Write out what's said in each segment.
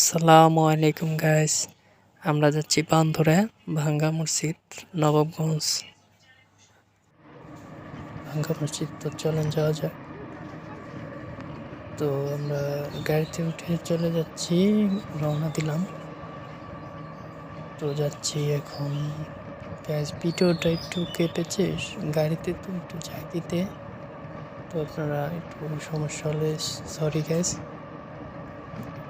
আসসালামু আলাইকুম গাইস আমরা যাচ্ছি বান্ধরে ভাঙ্গা মসজিদ, নবাবগঞ্জ। ভাঙ্গা মসজিদ তো চলেন যাওয়া যায় তো আমরা গাড়িতে উঠে চলে যাচ্ছি, রওনা দিলাম। তো যাচ্ছি এখন। গ্যাস ভিডিওটা একটু কেটেছে, গাড়িতে তো একটু দিতে তো আপনারা একটু সমস্যা হলে সরি গ্যাস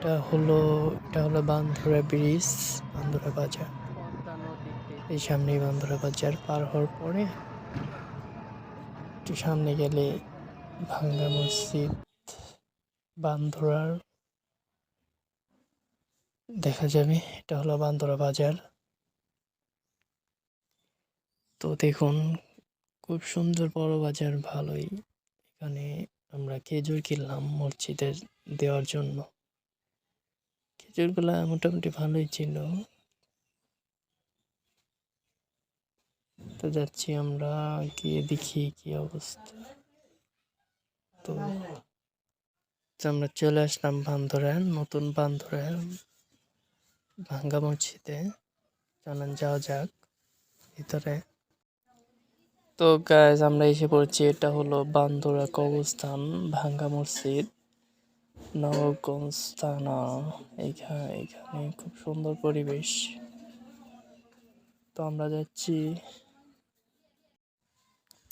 এটা হলো এটা হলো বান্ধুরা ব্রিজ বান্ধুরা বাজার। এই সামনেই বান্ধুরা বাজার, পার হওয়ার পরে একটু সামনে গেলে ভাঙ্গা মসজিদ বান্ধুরার দেখা যাবে, এটা হলো বান্ধুরা বাজার। তো দেখুন, খুব সুন্দর বড় বাজার, ভালোই। এখানে আমরা খেজুর কিনলাম মসজিদের দেওয়ার জন্য। খেজুরগুলা মোটামুটি ভালোই ছিল। তো যাচ্ছি আমরা, গিয়ে দেখি কি অবস্থা। তো আমরা চলে আসলাম বান্ধরায়ণ নতুন বান্ধরায়ণ ভাঙ্গা মসজিদে। চলেন যাওয়া যাক ভিতরে। তো গাইজ আমরা এসে পড়ছি, এটা হলো বান্দরা কবরস্থান ভাঙ্গা মসজিদ। নবগঞ্জ থানা। এইখানে এখানে খুব সুন্দর পরিবেশ। তো আমরা যাচ্ছি।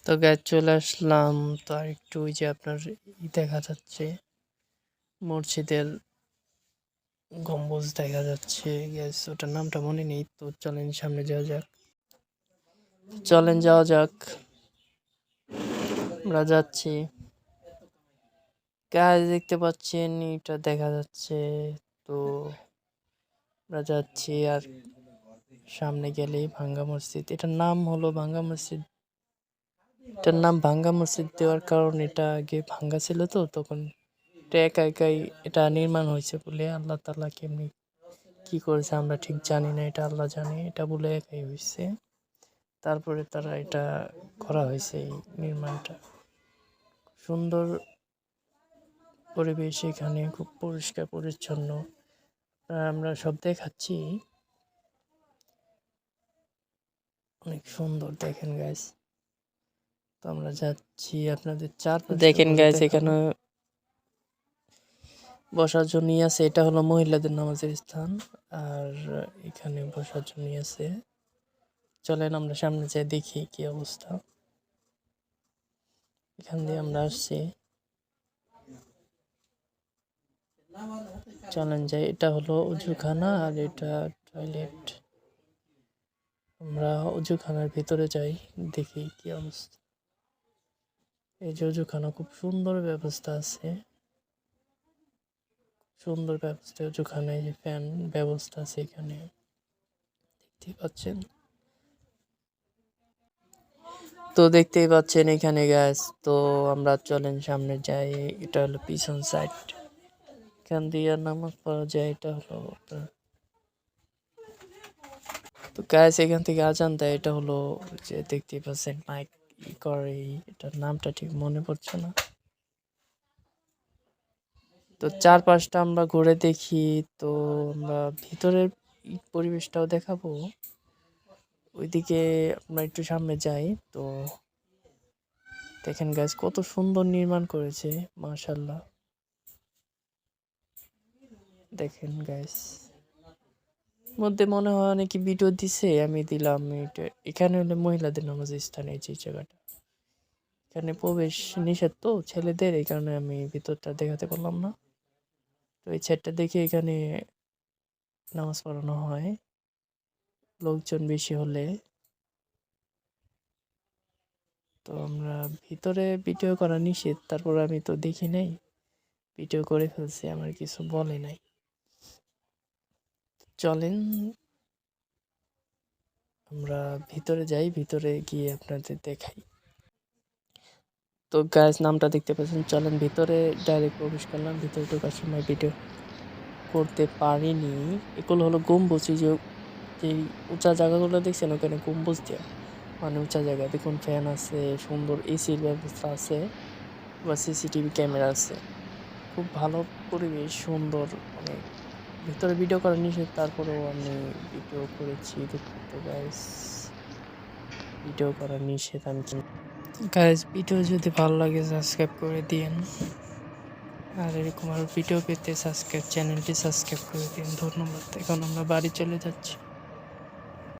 তো গ্যাস চলে আসলাম। তো আর একটু ওই যে আপনার ই দেখা যাচ্ছে, মসজিদের গম্বুজ দেখা যাচ্ছে। গ্যাস ওটার নামটা মনে নেই, তো চলেন সামনে যাওয়া যাক। চলেন যাওয়া যাক। আমরা যাচ্ছি। গাছ দেখতে পাচ্ছেন এটা দেখা যাচ্ছে তো আমরা যাচ্ছি আর সামনে গেলেই ভাঙ্গা মসজিদ। এটার নাম হলো ভাঙ্গা মসজিদ। এটার নাম ভাঙ্গা মসজিদ দেওয়ার কারণ এটা আগে ভাঙ্গা ছিল তো, তখন এটা একা একাই এটা নির্মাণ হয়েছে বলে আল্লাহ তালা কেমনি কি করেছে আমরা ঠিক জানি না, এটা আল্লাহ জানে, এটা বলে একাই হয়েছে। তারপরে তারা এটা করা হয়েছে এই নির্মাণটা। সুন্দর পরিবেশ এখানে খুব পরিষ্কার পরিচ্ছন্ন। আমরা সব দেখাচ্ছি। অনেক সুন্দর দেখেন গাইস তো আমরা যাচ্ছি আপনাদের চার দেখেন গাইস এখানে বসার জন্য আছে এটা হলো মহিলাদের নামাজের স্থান। আর এখানে বসার জন্য আছে। চলেন আমরা সামনে যাই দেখি কি অবস্থা। এখান দিয়ে আমরা আসছি। চলেন যাই এটা হলো উজুখানা আর এটা টয়লেট। আমরা উজুখানার ভিতরে যাই, দেখি কি অবস্থা। এই যে উজুখানা খুব সুন্দর ব্যবস্থা আছে। সুন্দর ব্যবস্থা উজুখানায় যে ফ্যান ব্যবস্থা আছে এখানে। দেখতেই পাচ্ছেন। তো দেখতেই পাচ্ছেন এখানে গ্যাস তো আমরা চলেন সামনে যাই। এটা হলো পিছন সাইড এখান দিয়ে নামাজ পড়া যায়, এটা হলো তো গ্যাস এখান থেকে আজান দেয়, এটা হলো যে দেখতে পাচ্ছেন মাইক ই করে এটার নামটা ঠিক মনে পড়ছে না। তো চারপাশটা আমরা ঘুরে দেখি, তো আমরা ভিতরের পরিবেশটাও দেখাবো। ওইদিকে আমরা একটু সামনে যাই, তো দেখেন গাছ কত সুন্দর নির্মাণ করেছে মাশাল্লাহ দেখেন গাইস মধ্যে মনে হয় অনেকে ভিডিও দিছে, আমি দিলাম, এটা, এখানে হলে মহিলাদের নামাজ স্থানে যে জায়গাটা। এখানে প্রবেশ নিষেধ তো ছেলেদের, এই কারণে আমি ভিতরটা দেখাতে পারলাম না। তো এই ছেটটা দেখে এখানে নামাজ পড়ানো হয়। লোকজন বেশি হলে। তো আমরা ভিতরে ভিডিও করা নিষেধ, তারপর আমি তো দেখি নাই। ভিডিও করে ফেলছি, আমার কিছু বলে নাই। চলেন। আমরা ভিতরে যাই, ভিতরে গিয়ে আপনাদের দেখাই। তো গাছ নামটা দেখতে পাচ্ছেন, চলেন ভিতরে। ডাইরেক্ট প্রবেশ করলাম, ভিতরে ঢোকার সময় ভিডিও করতে পারিনি। এগুলো হলো গম্বুজ যে, যেই উঁচা জায়গাগুলো দেখছেন, ওখানে গম্বুজ দেওয়া মানে উঁচা জায়গা, দেখুন ফ্যান আছে, সুন্দর এসির ব্যবস্থা আছে, বা সিসিটিভি ক্যামেরা আছে। খুব ভালো পরিবেশ, সুন্দর অনেক ভিতরে ভিডিও করা নিষেধ, তারপরেও আমি ভিডিও করেছি তো গাইস ভিডিও করা নিষেধ আমি গাইস ভিডিও যদি ভালো লাগে সাবস্ক্রাইব করে দিন আর এরকম আর ভিডিও পেতে সাবস্ক্রাইব চ্যানেলটি সাবস্ক্রাইব করে দিন ধন্যবাদ, এখন আমরা বাড়ি চলে যাচ্ছি।